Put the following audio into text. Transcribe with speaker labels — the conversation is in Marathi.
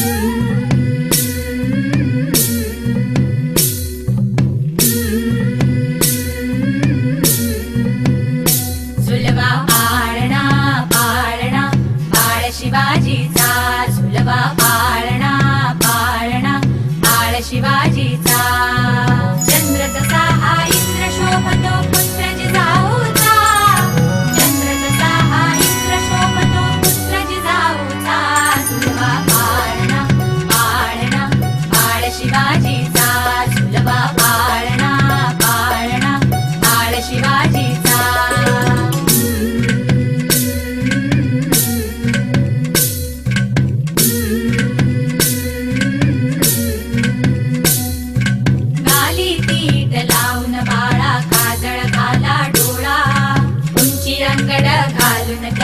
Speaker 1: सुलबा पाळणा पाळणा पाळ शिवाजीचा सुलबा पाळणा lalo nag